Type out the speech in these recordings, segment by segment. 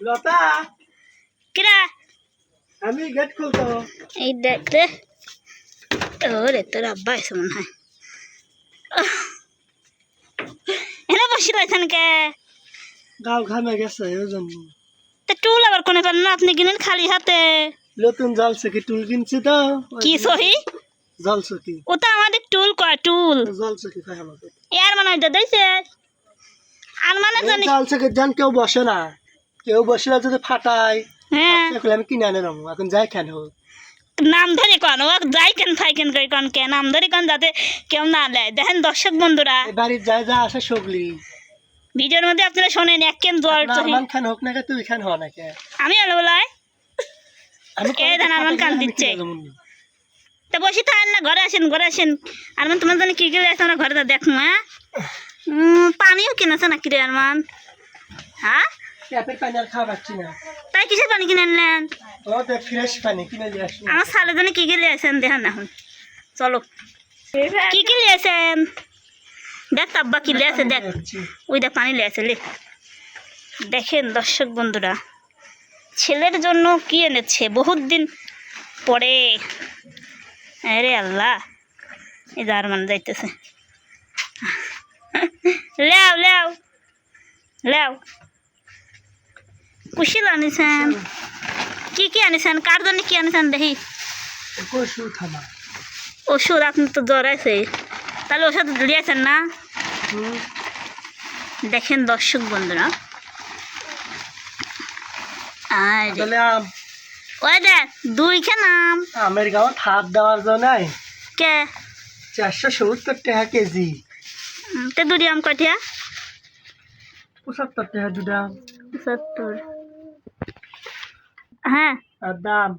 লতা। কিরা? আমি গেট খুলতো। এই দেখ রে। ওরে তোর আব্বা এসে মনে হয়। আহ। এনে বসে রয়েছেন কে গাও ঘামে গেছে ওই জন্য। তা টুল আবার কোনে পারেন না? আপনি কিনেন খালি হাতে। নতুন জল টুল কিনছি তো? কি সহি? জল ও তো আমাদের টুল কয় টুল? জল চকি খাই আমাকে? এর মানে আর মানে জানি জল চকি যান কেউ বসে না? কেউ বসে না যদি ফাটায় হ্যাঁ। আমি কিনে আনে রামু এখন যাই কেন? নাম ধরে কন ও যাই কেন ফাই কেন কই কন কে নাম ধরে কন যাতে কেউ না নেয়। দেখেন দর্শক বন্ধুরা বাড়ির যায় যা আসে সগলি ভিডিওর মধ্যে আপনারা শোনেন এক কেন না চহি। আমার খান হোক না কে তুই খান হ না কে? আমি হলো বলাই। আমি এই ধান আমার কান দিচ্ছে। তা বসে থাকেন না ঘরে আসেন ঘরে আসেন। আর মান তোমার জন্য কি কি আছে আমরা ঘরে দেখুন হ্যাঁ? পানিও কিনেছে নাকি রে আর মান হ্যাঁ? ট্যাপের পানি আর খাওয়া পাচ্ছি না? তাই কিসের পানি কিনে আনলেন? ও তো ফ্রেশ পানি কিনে দিয়ে আসি আমার সালের জন্য কি কি লিয়েছেন দেখেন এখন। চলো। কি কি লিয়েছেন দেখ আব্বা কি লিয়েছে দেখ। ওই দেখ পানি লিয়েছে লে। দেখেন দর্শক বন্ধুরা ছেলের জন্য কি এনেছে? বহুত দিন পরে। আরে আল্লাহ এই যার মানে যাইতেছে। লেও লেও লেও। কুশিল আনিছেন? কি কি আনিছেন? কার জন্য কি আনিছেন দেখি? ওষুধ আপনি তো জ্বর আছে তাহলে ওষুধ দিয়েছেন না? দেখেন দর্শক বন্ধুরা। আর ওই দেখ দুই নাম। আমের গাঁও থাপ দেওয়ার জন্য কে? চারশো সত্তর টাকা কেজি। উম, তে দুটি আম কটিয়া পঁচাত্তর টাকা দুটা সত্তর হ্যাঁ। দাম?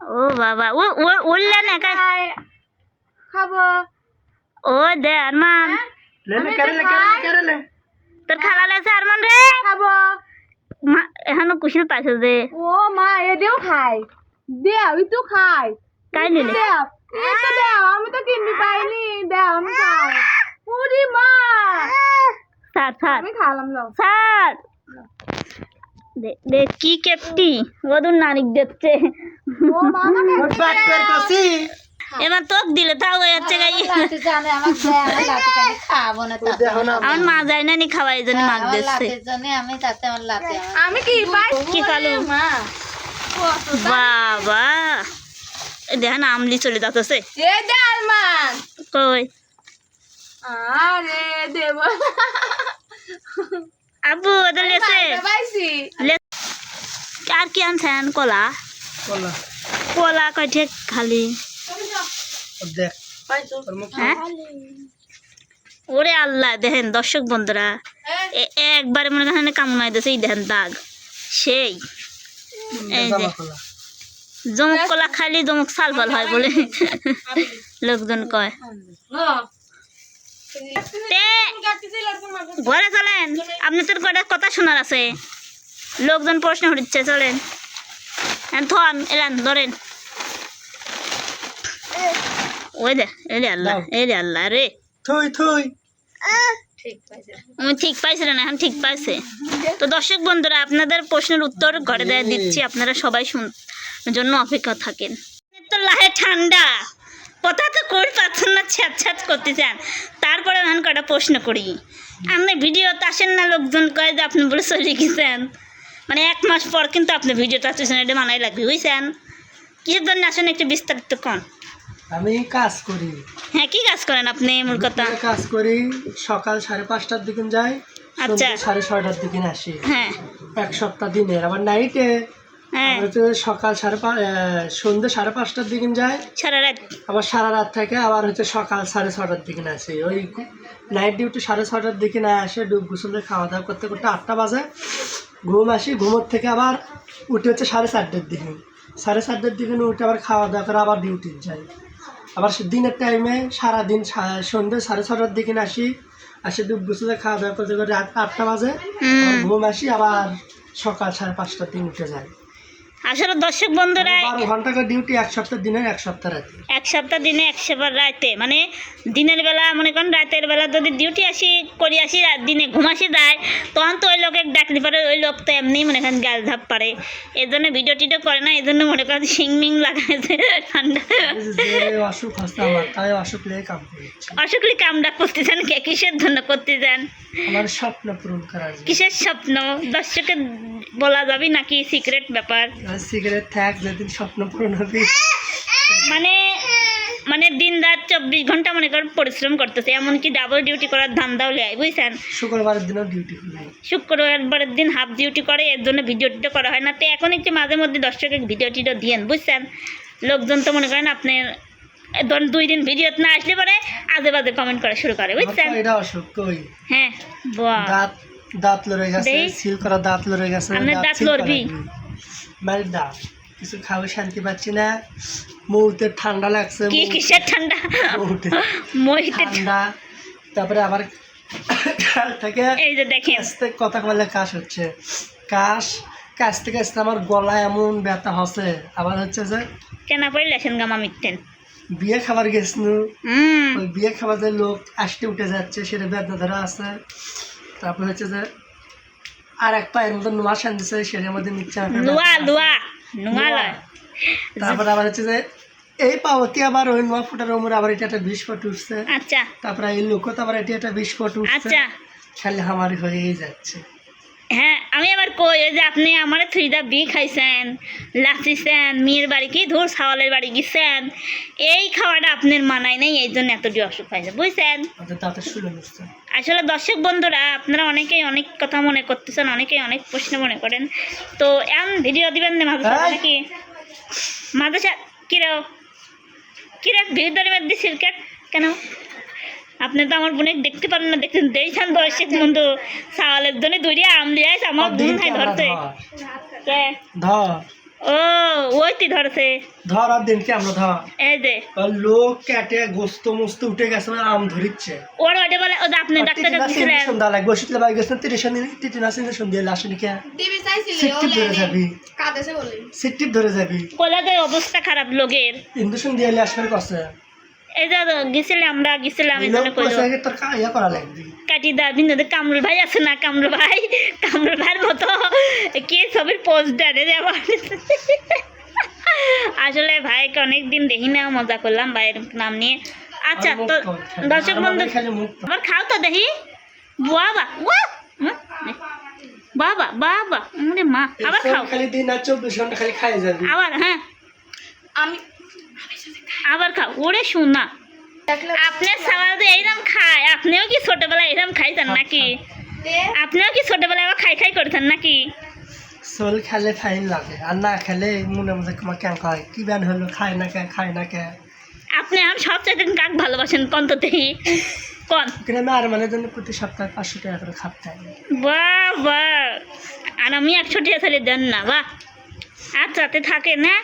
ও বাবা ও ও উঠলেন একা খাব। ও দে আরমান। লেলে কেরেলে কেরেলে কেরেলে তোর খালা লেছে আরমান রে। খাব। মা এখানো কুশিল পাইছে যে। ও মা এদেও খাই। দেও ইতো খাই। কাই নিলে? দেও এতো দেও আমি তো কিনতে পাইনি। দেও আমি খাই। পুরি মা। Sir sir. আমি খালাম লো স্যার। দে দে কি কেপটি ওদুর নানিক দেখছে ও মা আমাকে ওর বাট পের কাছি এবার তোক দিলে তাও হয়ে যাচ্ছে গাই লাতে জানে আমাকে দেয় আমি লাতে কানে খাব না ও দেখো না আমার মা যায় না নি খাওয়াই জন্য মাছ আমার দিচ্ছে লাতের জন্য আমি তাতে আমার লাতে আমার আমি কি পাই কি খালো মা বাবা এই দেখেন আমলি চলে যাচ্ছে এ দে আলমান কই আরে দেব আব্বু ওদের লেছে পাইছি। লে- আর কি আনছেন? কলা? বলা কলা কয়ঠে খালি। দেখ। ওর মুখ। হ্যাঁ? ওরে আল্লাহ দেখেন দর্শক বন্ধুরা এ- একবারে মনে করেন কামনাই দিয়েছে এই দেখেন দাগ। সেই। এই যে। জামা জমক কলা খাইলে জমক সাল হয় বলে। লোকজন কয়। ঘরে চলেন। আপনি তোর কটা কথা শোনার আছে? লোকজন প্রশ্ন হচ্ছে চলেন। থন এলেন ধরেন। ওই দে এলে আল্লাহ এলে আল্লাহ রে। থুই থুই। ঠিক পাইছিলেন এখন ঠিক পাইছে। তো দর্শক বন্ধুরা আপনাদের প্রশ্নের উত্তর ঘরে দেয়া দিচ্ছি আপনারা সবাই শুন জন্য অপেক্ষা থাকেন। তো লাহে ঠান্ডা। কথা তো কই পাচ্ছেন না ছ্যাঁচ ছ্যাঁচ চান। তারপরে এখন কটা প্রশ্ন করি। আপনি ভিডিওতে আসেন না লোকজন কয় যে আপনি বলে চলে গেছেন। মানে এক মাস পর কিন্তু আপনি ভিডিওতে আসতেছেন এটা মানাই লাগবে বুঝছেন? কিসের জন্য আসেন একটু বিস্তারিত কন? আমি কাজ করি। হ্যাঁ কি কাজ করেন আপনি মূল কথা? কাজ করি সকাল সাড়ে পাঁচটার দিকে যাই আচ্ছা। সাড়ে ছয়টার দিকে আসি। হ্যাঁ। এক সপ্তাহ দিনের আবার নাইটে সকাল সাড়ে পাঁচ সন্ধ্যে সাড়ে পাঁচটার দিকে যায় সারা রাত। আবার সারা রাত থেকে আবার হচ্ছে সকাল সাড়ে ছটার দিকে না আসি। ওই নাইট ডিউটি সাড়ে ছটার দিকে না আসে ডুব গোসলে খাওয়া দাওয়া করতে করতে আটটা বাজে। ঘুম আসি ঘুমোর থেকে আবার উঠে হচ্ছে সাড়ে চারটের দিকে। সাড়ে চারটের দিকে উঠে আবার খাওয়া দাওয়া করে আবার ডিউটি যাই। আবার সে দিনের টাইমে সারাদিন সন্ধ্যে সাড়ে ছটার দিকে আসি। আসে ডুব গোসলে খাওয়া দাওয়া করতে করতে রাত আটটা বাজে। ঘুম আসি আবার সকাল সাড়ে পাঁচটার দিকে উঠে যাই। আসলে দর্শক বন্ধুরা বারো ঘণ্টা ডিউটি এক সপ্তাহ দিনের এক সপ্তাহ রাতে। এক সপ্তাহ দিনে এক সপ্তাহ রাতে। মানে দিনের বেলা মনে করেন রাতের বেলা যদি ডিউটি আসি করি আসি দিনে ঘুমাসি যায় তখন তো ওই লোকে ডাকতে পারে ওই লোক তো এমনি মনে করেন গ্যাস ধাপ পারে। এর জন্য ভিডিও টিডিও করে না এই জন্য মনে করেন সিংমিং লাগাইছে ঠান্ডা। অসুখ আমার তাই অসুখ লেগে কাম করছি অসুখলি কামটা করতেছেন কে? কিসের জন্য করতে চান আমার স্বপ্ন পূরণ করার কিসের স্বপ্ন? দর্শকের বলা যাবে নাকি সিক্রেট ব্যাপার? সিগারেট থাক যেদিন স্বপ্ন পূরণ হবে। মানে মানে দিন রাত চব্বিশ ঘণ্টা মনে করেন পরিশ্রম করতেছে এমনকি ডাবল ডিউটি করার ধান্দাও লেয় বুঝছেন? শুক্রবারের দিনও ডিউটি শুক্রবারের দিন হাফ ডিউটি করে এর জন্য ভিডিও টিডিও করা হয় না। তো এখন একটু মাঝে মধ্যে দর্শকের ভিডিও টিডিও দিয়েন বুঝছেন? লোকজন তো মনে করেন আপনি ধরুন দুই দিন ভিডিও না আসলে পরে আজে বাজে কমেন্ট করা শুরু করে বুঝছেন? এটা অসুখ কই? হ্যাঁ দাঁত দাঁত লড়ে গেছে সিল করা দাঁত লড়ে গেছে আপনার দাঁত লড়বি? দাঁত কিছু খাওয়া শান্তি পাচ্ছি না। মুহূর্তে ঠান্ডা লাগছে কি কিসের ঠান্ডা? ঠান্ডা। তারপরে আবার থেকে এই যে দেখেন। আস্তে কথা বলে কাশ হচ্ছে। কাশ কাশ থেকে আসতে আমার গলা এমন ব্যথা হচ্ছে। আবার হচ্ছে যে কেনা পড়লে আসেন গামা মিটতেন বিয়ে খাবার গেছিনু। ওই বিয়ে খাবার যে লোক আসতে উঠে যাচ্ছে সেটা ব্যথা ধরা আছে। তারপর হচ্ছে যে আর এক পায়ের মতো নোয়া শান দিছে সেটার মধ্যে নিচ্ছে নোয়া। লুয়া নোয়া তারপর আবার হচ্ছে যে এই পাওতি আবার ওই নোয়া ফুটার ওমর আবার এটা একটা বিশ ফুট উঠছে। আচ্ছা। তারপরে এই লোক তো আবার এটা একটা বিস্ফোট ফুট উঠছে। আচ্ছা। খালি আমার হয়েই যাচ্ছে। হ্যাঁ আমি আবার কই ওই যে আপনি আমার থ্রিদা বি খাইছেন লাচিছেন মেয়ের বাড়ি কি ধর সাওয়ালের বাড়ি গেছেন এই খাওয়াটা আপনার মানায় নেই এই জন্য এতটি অসুখ হয়েছে বুঝছেন? নিচ্ছে আসলে দর্শক বন্ধুরা আপনারা অনেকেই অনেক কথা মনে করতেছেন অনেকেই অনেক প্রশ্ন মনে করেন তো এমন ভিডিও দিবেন না এই! নাকি? মাঝে সাথে কিরো কিরে ভিড় ধরে মধ্যে সিরকেট কেন? আপনি তো আমার বোনের দেখতে পারেন না দেখতে দেখছেন দর্শক বন্ধু সাওয়ালের জন্য দুইটা আম দিয়ে আমার বোন দিন খাই ধরতে ধর কে? ও ওই তুই ধরছে। ধর আর দিনকে আমরা ধর। এই যে। লোক কেটে গোস্ত মোস্ত উঠে গেছে মানে আম ধরিচ্ছে। ওর ওইটা বলে ও যে আপনি ডাক্তার কাছে দিয়েছিলেন সন্ধ্যা লাগবে ওষুধ বাই গেছেন তিরিশ তিরিশ ইঞ্জেকশন দিয়ে আসেনি কে টিভি চাইছিলি সিটটিপ ধরে যাবি। কাঁদেছে বলে। সিটটিপ ধরে যাবি। কোলা যে অবস্থা খারাপ লোকের। ইঞ্জেকশন দিয়ে আসবে কছে এই যে গেছিলাম আমরা গেছিলাম এই জন্য কইলো। কাটি দা বিন্দু কামরুল ভাই আছে না? কামরুল ভাই কামরুল ভাইয়ের মতো। কে ছবির পোস্টারে আসলে ভাইকে অনেক দিন দেখি না মজা করলাম ভাইয়ের নাম নিয়ে। আচ্ছা তো দর্শক বন্ধু। আবার খাও তো দেখি। বাবা বাবা বাবা মা আবার খাও। খালি দিন আর চব্বিশ ঘণ্টা খালি খাই যাবি। আবার হ্যাঁ। আমি আবার খাও ওরে শোনা আপনার সামাল যে এইরকম খায় আপনিও কি ছোটবেলায় এরকম খাইতেন নাকি? আপনিও কি ছোটবেলায় আবার খাই খাই করতেন নাকি? সোল খেলে ফাইন লাগে আর না খেলে মনে আমার কেন খায়? কি ব্যান হলো খায় না কে খায় না কে? আপনি আর সব চাইতেন কাক ভালোবাসেন? কন তো দেখি। কন? কিন্তু আমি আর মানে জন্য প্রতি সপ্তাহে পাঁচশো টাকা করে খাতে বাহ বাহ। আর আমি একশো টাকা তাহলে দেন না বাহ। আর তে থাকে না?